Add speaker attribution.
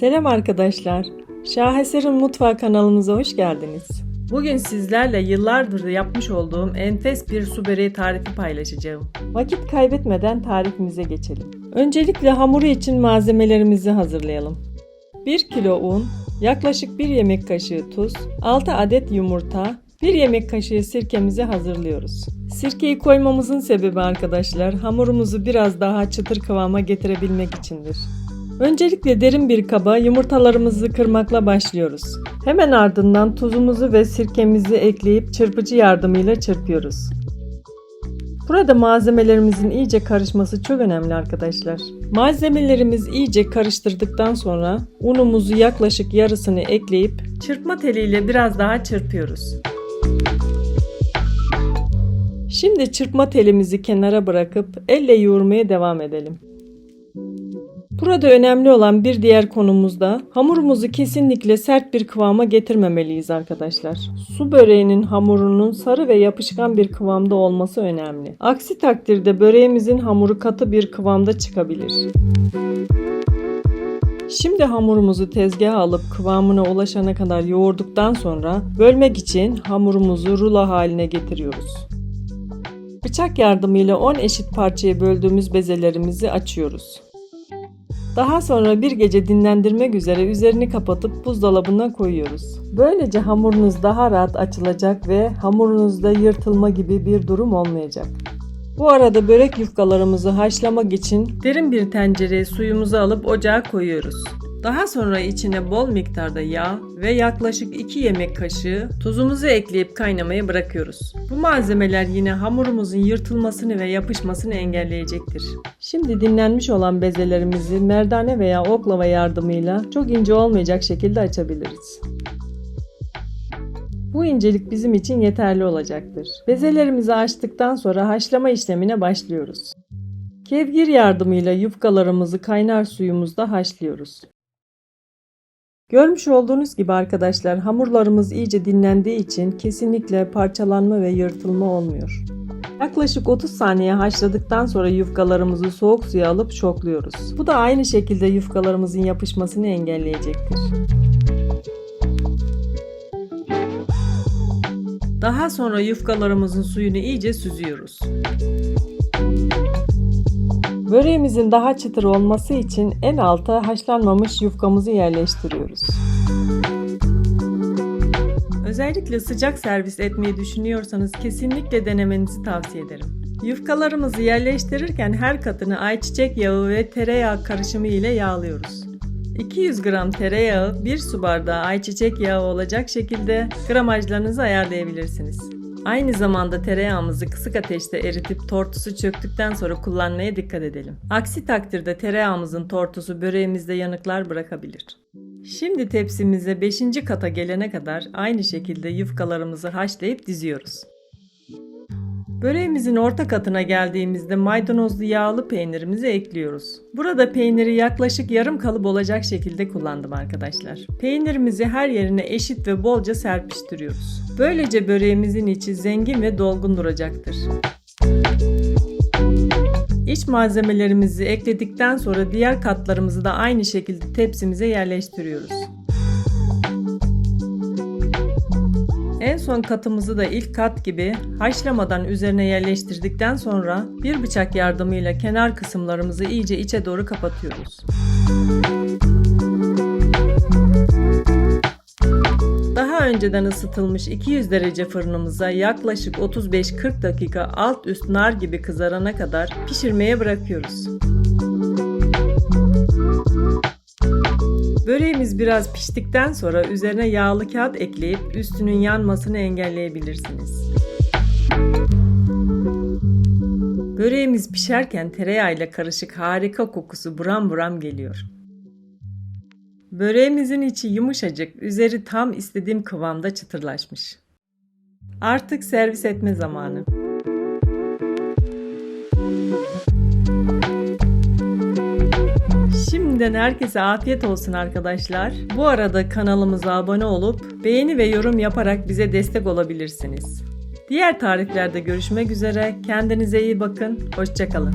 Speaker 1: Selam arkadaşlar. Şaheser'in Mutfağı kanalımıza hoş geldiniz. Bugün sizlerle yıllardır yapmış olduğum enfes bir su böreği tarifi paylaşacağım. Vakit kaybetmeden tarifimize geçelim. Öncelikle hamuru için malzemelerimizi hazırlayalım. 1 kilo un, yaklaşık 1 yemek kaşığı tuz, 6 adet yumurta, 1 yemek kaşığı sirkemizi hazırlıyoruz. Sirkeyi koymamızın sebebi arkadaşlar hamurumuzu biraz daha çıtır kıvama getirebilmek içindir. Öncelikle derin bir kaba yumurtalarımızı kırmakla başlıyoruz. Hemen ardından tuzumuzu ve sirkemizi ekleyip çırpıcı yardımıyla çırpıyoruz. Burada malzemelerimizin iyice karışması çok önemli arkadaşlar. Malzemelerimiz iyice karıştırdıktan sonra unumuzu yaklaşık yarısını ekleyip çırpma teliyle biraz daha çırpıyoruz. Şimdi çırpma telimizi kenara bırakıp elle yoğurmaya devam edelim. Burada önemli olan bir diğer konumuz da hamurumuzu kesinlikle sert bir kıvama getirmemeliyiz arkadaşlar. Su böreğinin hamurunun sarı ve yapışkan bir kıvamda olması önemli. Aksi takdirde böreğimizin hamuru katı bir kıvamda çıkabilir. Şimdi hamurumuzu tezgaha alıp kıvamına ulaşana kadar yoğurduktan sonra bölmek için hamurumuzu rulo haline getiriyoruz. Bıçak yardımıyla 10 eşit parçaya böldüğümüz bezelerimizi açıyoruz. Daha sonra bir gece dinlendirmek üzere üzerini kapatıp buzdolabına koyuyoruz. Böylece hamurunuz daha rahat açılacak ve hamurunuzda yırtılma gibi bir durum olmayacak. Bu arada börek yufkalarımızı haşlamak için derin bir tencereye suyumuzu alıp ocağa koyuyoruz. Daha sonra içine bol miktarda yağ ve yaklaşık 2 yemek kaşığı tuzumuzu ekleyip kaynamaya bırakıyoruz. Bu malzemeler yine hamurumuzun yırtılmasını ve yapışmasını engelleyecektir. Şimdi dinlenmiş olan bezelerimizi merdane veya oklava yardımıyla çok ince olmayacak şekilde açabiliriz. Bu incelik bizim için yeterli olacaktır. Bezelerimizi açtıktan sonra haşlama işlemine başlıyoruz. Kevgir yardımıyla yufkalarımızı kaynar suyumuzda haşlıyoruz. Görmüş olduğunuz gibi arkadaşlar hamurlarımız iyice dinlendiği için kesinlikle parçalanma ve yırtılma olmuyor. Yaklaşık 30 saniye haşladıktan sonra yufkalarımızı soğuk suya alıp şokluyoruz. Bu da aynı şekilde yufkalarımızın yapışmasını engelleyecektir. Daha sonra yufkalarımızın suyunu iyice süzüyoruz. Böreğimizin daha çıtır olması için en alta haşlanmamış yufkamızı yerleştiriyoruz. Özellikle sıcak servis etmeyi düşünüyorsanız kesinlikle denemenizi tavsiye ederim. Yufkalarımızı yerleştirirken her katını ayçiçek yağı ve tereyağı karışımı ile yağlıyoruz. 200 gram tereyağı, 1 su bardağı ayçiçek yağı olacak şekilde gramajlarınızı ayarlayabilirsiniz. Aynı zamanda tereyağımızı kısık ateşte eritip tortusu çöktükten sonra kullanmaya dikkat edelim. Aksi takdirde tereyağımızın tortusu böreğimizde yanıklar bırakabilir. Şimdi tepsimize 5. kata gelene kadar aynı şekilde yufkalarımızı haşlayıp diziyoruz. Böreğimizin orta katına geldiğimizde maydanozlu yağlı peynirimizi ekliyoruz. Burada peyniri yaklaşık yarım kalıp olacak şekilde kullandım arkadaşlar. Peynirimizi her yerine eşit ve bolca serpiştiriyoruz. Böylece böreğimizin içi zengin ve dolgun duracaktır. İç malzemelerimizi ekledikten sonra diğer katlarımızı da aynı şekilde tepsimize yerleştiriyoruz. En son katımızı da ilk kat gibi haşlamadan üzerine yerleştirdikten sonra bir bıçak yardımıyla kenar kısımlarımızı iyice içe doğru kapatıyoruz. Daha önceden ısıtılmış 200 derece fırınımıza yaklaşık 35-40 dakika alt üst nar gibi kızarana kadar pişirmeye bırakıyoruz. Böreğimiz biraz piştikten sonra üzerine yağlı kağıt ekleyip üstünün yanmasını engelleyebilirsiniz. Böreğimiz pişerken tereyağıyla karışık harika kokusu buram buram geliyor. Böreğimizin içi yumuşacık, üzeri tam istediğim kıvamda çıtırlaşmış. Artık servis etme zamanı. Şimdiden herkese afiyet olsun arkadaşlar. Bu arada kanalımıza abone olup beğeni ve yorum yaparak bize destek olabilirsiniz. Diğer tariflerde görüşmek üzere. Kendinize iyi bakın. Hoşçakalın.